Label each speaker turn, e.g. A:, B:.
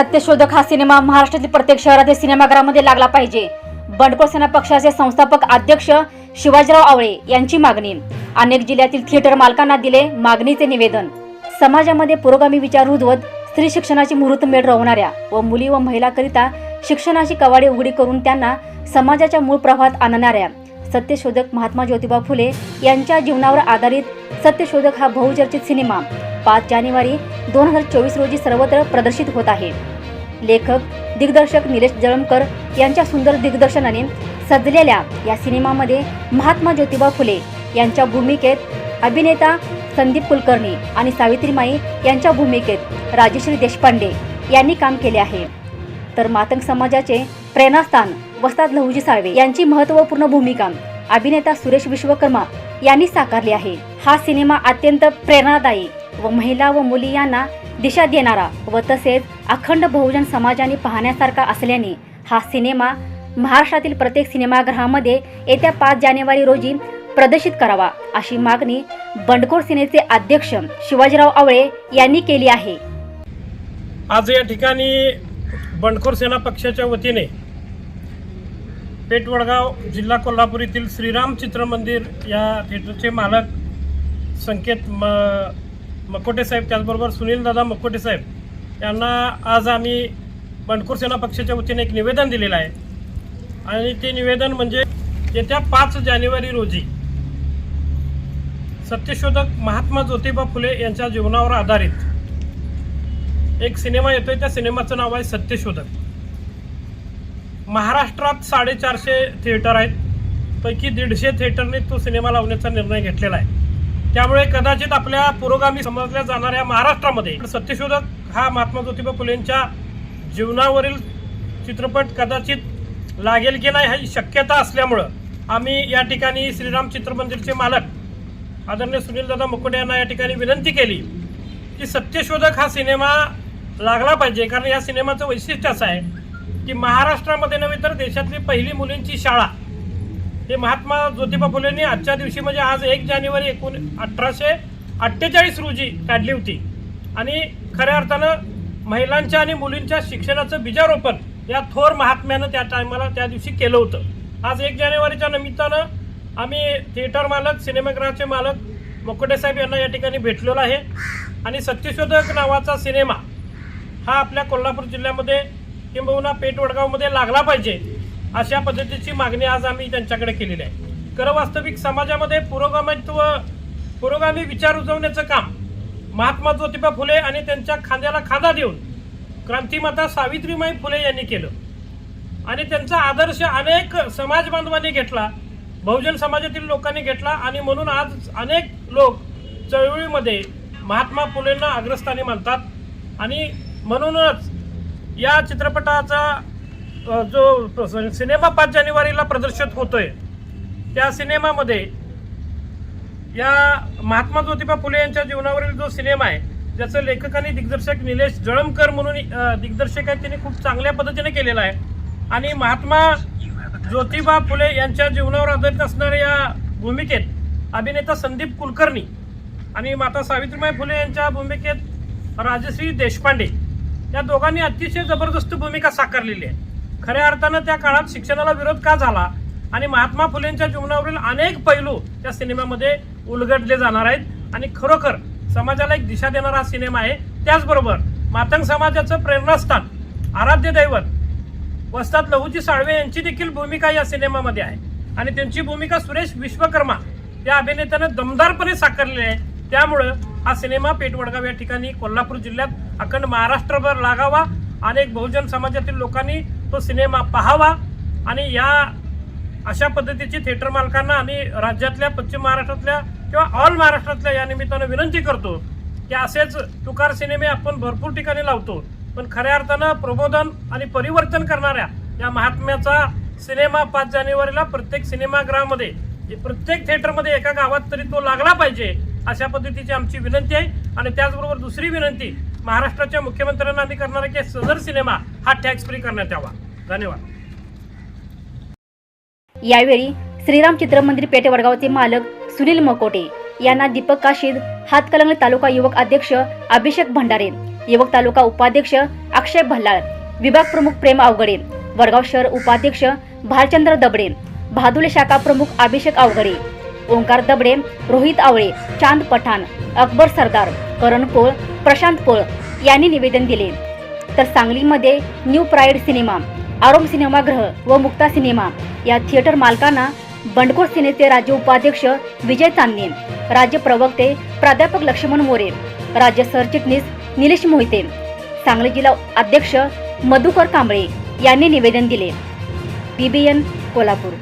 A: सत्यशोधक हा सिनेमा महाराष्ट्रातील प्रत्येक शहरातील सिनेमागृहामध्ये लागला पाहिजे. बंडखोर सेना पक्षाचे संस्थापक अध्यक्ष शिवाजीराव आवळे यांची मागणी. अनेक जिल्ह्यातील थिएटर मालकांना दिले मागणीचे निवेदन. समाजामध्ये पुरोगामी विचार रुजवत स्त्री शिक्षणाची मुहूर्तमेढ रोवणाऱ्या व मुली व महिलाकरिता शिक्षणाची कवाडे उघडी करून त्यांना समाजाच्या मूळ प्रवाहात आणणाऱ्या सत्यशोधक महात्मा ज्योतिबा फुले यांच्या जीवनावर आधारित सत्यशोधक हा बहुचर्चित सिनेमा. पाच जानेवारी दोन हजार चोवीस रोजी सर्वत्र प्रदर्शित होत आहे. लेखक दिग्दर्शक निलेश जळमकर यांच्या सुंदर दिग्दर्शनाने सजलेल्या या सिनेमामध्ये महात्मा ज्योतिबा फुले यांच्या भूमिकेत अभिनेता संदीप कुलकर्णी आणि सावित्रीमाई यांच्या भूमिकेत राजश्री देशपांडे यांनी काम केले आहे. तर मातंग समाजाचे प्रेरणास्थान वस्ताद लहुजी साळवे यांची महत्त्वपूर्ण भूमिका अभिनेता सुरेश विश्वकर्मा यांनी साकारली आहे. हा सिनेमा अत्यंत प्रेरणादायी व महिला व मुली यांना दिशा देणारा व तसेच अखंड बहुजन समाजाने पाहण्यासारखा असल्याने हा सिनेमा महाराष्ट्रातील प्रत्येक सिनेमागृहामध्ये येत्या पाच जानेवारी रोजी प्रदर्शित करावा अशी मागणी बंडखोर सेनेचे अध्यक्ष शिवाजीराव आवळे यांनी केली आहे.
B: आज या ठिकाणी बंडखोर सेना पक्षाच्या वतीने पेटवडगाव जिल्हा कोल्हापूर येथील श्रीराम चित्रमंदिर या थिएटरचे मालक संकेत म मकोटे साहेब त्याचबरोबर सुनील दादा मकोटे साहेब यांना आज आम्ही बंडखोर सेना पक्षाच्या वतीने एक निवेदन दिलेलं आहे. आणि ते निवेदन म्हणजे येत्या पाच जानेवारी रोजी सत्यशोधक महात्मा ज्योतिबा फुले यांच्या जीवनावर आधारित एक सिनेमा येतोय. त्या सिनेमाचं नाव आहे सत्यशोधक. महाराष्ट्रात साडेचारशे थिएटर आहेत. पैकी दीडशे थिएटरने तो सिनेमा लावण्याचा निर्णय घेतलेला आहे. त्यामुळे कदाचित आपल्या पुरोगामी समजल्या जाणाऱ्या महाराष्ट्रामध्ये सत्यशोधक हा महात्मा ज्योतिबा फुलेंच्या जीवनावरील चित्रपट कदाचित लागेल की नाही ही शक्यता असल्यामुळं आम्ही या ठिकाणी श्रीराम चित्रमंदिरचे मालक आदरणीय सुनीलदादा मुकुटे यांना या ठिकाणी विनंती केली की सत्यशोधक हा सिनेमा लागला पाहिजे. कारण या सिनेमाचं वैशिष्ट्य असं आहे की महाराष्ट्रामध्ये नव्हे तर देशातली पहिली मुलींची शाळा हे महात्मा ज्योतिबा फुलेंनी आजच्या दिवशी म्हणजे आज एक जानेवारी एकोण अठराशे अठ्ठेचाळीस रोजी काढली होती. आणि खऱ्या अर्थानं महिलांच्या आणि मुलींच्या शिक्षणाचं बीजारोपण या थोर महात्म्यानं त्या टायमाला त्या दिवशी केलं होतं. आज एक जानेवारीच्या निमित्तानं आम्ही थिएटर मालक सिनेमागृहाचे मालक मोकोटे साहेब यांना या ठिकाणी भेटलेलो आहे. आणि सत्यशोधक नावाचा सिनेमा हा आपल्या कोल्हापूर जिल्ह्यामध्ये किंबहुना पेठ वडगावमध्ये लागला पाहिजे. अशा पद्धतीची मागणी आज आम्ही त्यांच्याकडे केलेली आहे. खरं वास्तविक समाजामध्ये पुरोगामित्व पुरोगामी विचार रुजवण्याचं काम महात्मा ज्योतिबा फुले आणि त्यांच्या खांद्याला खांदा देऊन क्रांतिमाता सावित्रीमाई फुले यांनी केलं. आणि त्यांचा आदर्श अनेक समाज बांधवांनी घेतला बहुजन समाजातील लोकांनी घेतला आणि म्हणून आज अनेक लोक चळवळीमध्ये महात्मा फुलेंना अग्रस्थानी मानतात. आणि म्हणूनच या चित्रपटाचा जो सिनेमा पाच जानेवारीला प्रदर्शित होतोय त्या सिनेमामध्ये या महात्मा ज्योतिबा फुले यांच्या जीवनावरील जो सिनेमा आहे ज्याचं लेखक आणि दिग्दर्शक निलेश जळमकर म्हणून दिग्दर्शक आहे त्यांनी खूप चांगल्या पद्धतीने केलेला आहे. आणि महात्मा ज्योतिबा फुले यांच्या जीवनावर आधारित असणाऱ्या या भूमिकेत अभिनेता संदीप कुलकर्णी आणि माता सावित्रीबाई फुले यांच्या भूमिकेत राजश्री देशपांडे या दोघांनी अतिशय जबरदस्त भूमिका साकारलेली आहे. खऱ्या अर्थानं त्या काळात शिक्षणाला विरोध का झाला? आणि महात्मा फुलेंच्या जीवनावरील अनेक पैलू त्या सिनेमामध्ये उलगडले जाणार आहेत. आणि खरोखर समाजाला एक दिशा देणारा हा सिनेमा आहे. त्याचबरोबर मातंग समाजाचं प्रेरणास्थान आराध्य दैवत वस्ताद लहूजी साळवे यांची देखील भूमिका या सिनेमामध्ये आहे. आणि त्यांची भूमिका सुरेश विश्वकर्मा या अभिनेत्यानं दमदारपणे साकारलेली आहे. त्यामुळं हा सिनेमा पेठवडगाव या ठिकाणी कोल्हापूर जिल्ह्यात अखंड महाराष्ट्रभर लागावा. अनेक बहुजन समाजातील लोकांनी तो सिनेमा पाहावा आणि या अशा पद्धतीची थिएटर मालकांना आम्ही राज्यातल्या पश्चिम महाराष्ट्रातल्या किंवा ऑल महाराष्ट्रातल्या या निमित्तानं विनंती करतो की असेच तुकार सिनेमे आपण भरपूर ठिकाणी लावतो. पण खऱ्या अर्थानं प्रबोधन आणि परिवर्तन करणाऱ्या या महात्म्याचा सिनेमा पाच जानेवारीला प्रत्येक सिनेमागृहामध्ये प्रत्येक थिएटरमध्ये एका गावात तरी तो लागला पाहिजे अशा पद्धतीची आमची विनंती आहे. आणि त्याचबरोबर दुसरी विनंती महाराष्ट्राच्या मुख्यमंत्र्यांना आम्ही करणार आहे की सदर सिनेमा हा टॅक्स फ्री करण्यात यावा. धन्यवाद.
A: यावेळी श्रीराम चित्रमंदिर पेठ वडगावचे मालक सुनील मकोटे यांना दीपक काशीद हातकलंगले तालुका युवक अध्यक्ष अभिषेक भंडारे युवक तालुका उपाध्यक्ष अक्षय भल्लाळ विभाग प्रमुख प्रेम अवघडे वडगाव शहर उपाध्यक्ष भालचंद्र दबडे भादुले शाखा प्रमुख अभिषेक अवघडे ओंकार दबडे रोहित आवळे चांद पठाण अकबर सरदार करण पोळ प्रशांत पोळ यांनी निवेदन दिले. तर सांगलीमध्ये न्यू प्राईड सिनेमा आरोम सिनेमागृह व मुक्ता सिनेमा या थिएटर मालकांना बंडखोर सेनेचे राज्य उपाध्यक्ष विजय चांदणे राज्य प्रवक्ते प्राध्यापक लक्ष्मण मोरे राज्य सरचिटणीस निलेश मोहिते सांगली जिल्हा अध्यक्ष मधुकर कांबळे यांनी निवेदन दिले. पीबीएन कोल्हापूर.